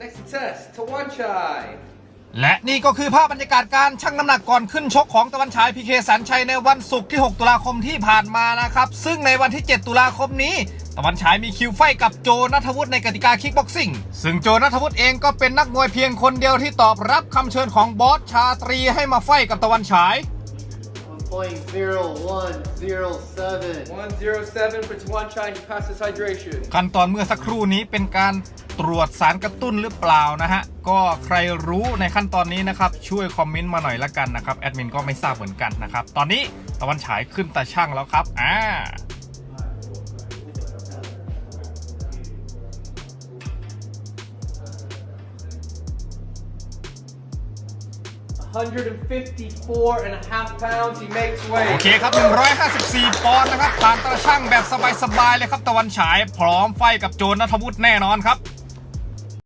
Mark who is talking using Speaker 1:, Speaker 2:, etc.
Speaker 1: Next to test, Tawanchai.
Speaker 2: และนี่ก็คือภาพบรรยากาศการชั่งน้ำหนักก่อนขึ้นชกของตะวันฉายพีเคสันชัยในวันศุกร์ที่ 6 ตุลาคมที่ผ่านมานะครับ ซึ่งในวันที่ 7 ตุลาคมนี้ ตะวันฉายมีคิวไฟท์กับโจนัทวุฒิในกติกาคิกบ็อกซิ่ง ซึ่งโจนัทวุฒิเองก็เป็นนักมวยเพียงคนเดียวที่ตอบรับคำเชิญของบอสชาตรีให้มาไฟท์กับตะวันฉาย
Speaker 3: I'm playing zero one zero seven.
Speaker 1: 107 for Tawanchai. He passes hydration.
Speaker 2: ขั้นตอนเมื่อสักครู่นี้เป็นการ ตรวจสารกระตุ้นหรือเปล่านะฮะ ก็ใครรู้ในขั้นตอนนี้นะครับ ช่วยคอมเมนต์มาหน่อยละกันนะครับ แอดมินก็ไม่ทราบเหมือนกันนะครับ ตอนนี้ตะวันฉายขึ้นตาช่างแล้วครับ อ่า
Speaker 1: 154 and a half pounds. He makes
Speaker 2: โอ
Speaker 1: weight.
Speaker 2: เคครับ 154 ปอนด์นะครับผ่านตาช่างแบบสบายๆเลยครับ ตะวันฉายพร้อมไฟกับโจนัทวุฒิแน่นอนครับ